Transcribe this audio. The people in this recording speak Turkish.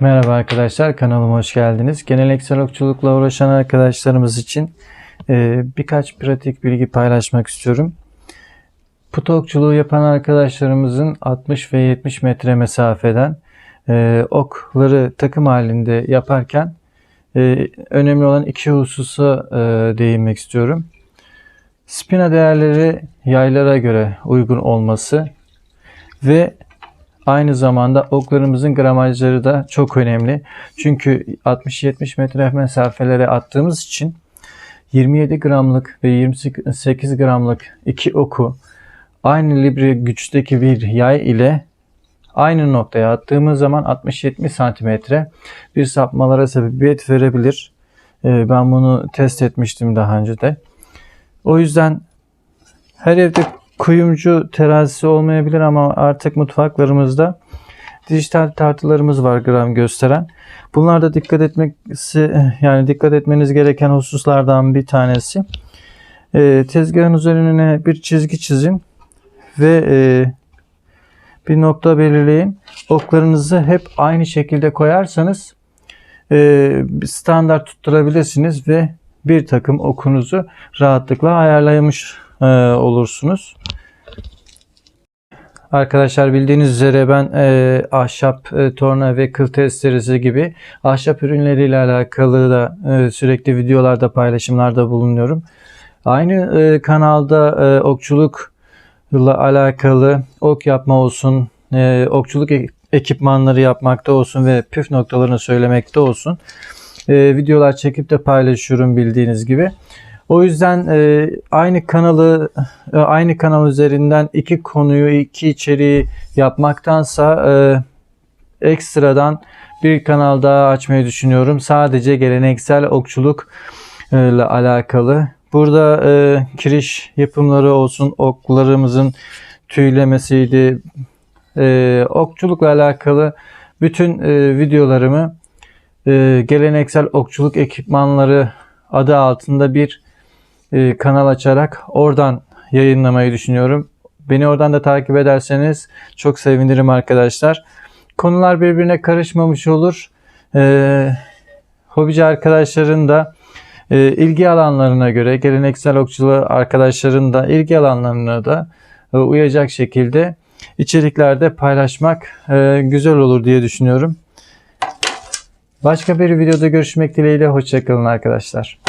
Merhaba arkadaşlar kanalıma hoş geldiniz. Geleneksel okçulukla uğraşan arkadaşlarımız için e, birkaç pratik bilgi paylaşmak istiyorum. Put okçuluğu yapan arkadaşlarımızın 60 ve 70 metre mesafeden e, okları takım halinde yaparken e, önemli olan iki hususa e, değinmek istiyorum. Spina değerleri yaylara göre uygun olması ve Aynı zamanda oklarımızın gramajları da çok önemli. Çünkü 60-70 metre mesafelere attığımız için 27 gramlık ve 28 gramlık iki oku aynı libre güçteki bir yay ile aynı noktaya attığımız zaman 60-70 santimetre bir sapmalara sebebiyet verebilir. Ee, Ben bunu test etmiştim daha önce de. O yüzden her evde kuyumcu terazisi olmayabilir ama artık mutfaklarımızda dijital tartılarımız var gram gösteren. Bunlarda dikkat etmesi yani dikkat etmeniz gereken hususlardan bir tanesi. Ee, tezgahın üzerine bir çizgi çizin ve e, bir nokta belirleyin. Oklarınızı hep aynı şekilde koyarsanız e, standart tutturabilirsiniz ve bir takım okunuzu rahatlıkla ayarlamış e, olursunuz. Arkadaşlar bildiğiniz üzere ben e, ahşap e, torna ve kıl testeresi gibi ahşap ürünleriyle alakalı da e, sürekli videolarda paylaşımlarda bulunuyorum. Aynı e, kanalda e, okçulukla alakalı ok yapma olsun, e, okçuluk e- ekipmanları yapmakta olsun ve püf noktalarını söylemekte olsun. E, videolar çekip de paylaşıyorum bildiğiniz gibi. O yüzden e, aynı kanalı e, aynı kanal üzerinden iki konuyu, iki içeriği yapmaktansa e, ekstradan bir kanal daha açmayı düşünüyorum. Sadece geleneksel okçuluk e, ile alakalı. Burada e, kiriş yapımları olsun, oklarımızın tüylemesiydi, e, okçulukla alakalı bütün e, videolarımı e, geleneksel okçuluk ekipmanları adı altında bir e, kanal açarak oradan yayınlamayı düşünüyorum. Beni oradan da takip ederseniz çok sevinirim arkadaşlar. Konular birbirine karışmamış olur. E, hobici arkadaşların da e, ilgi alanlarına göre geleneksel okçuluğu arkadaşların da ilgi alanlarına da e, uyacak şekilde içeriklerde paylaşmak e, güzel olur diye düşünüyorum. Başka bir videoda görüşmek dileğiyle. Hoşçakalın arkadaşlar.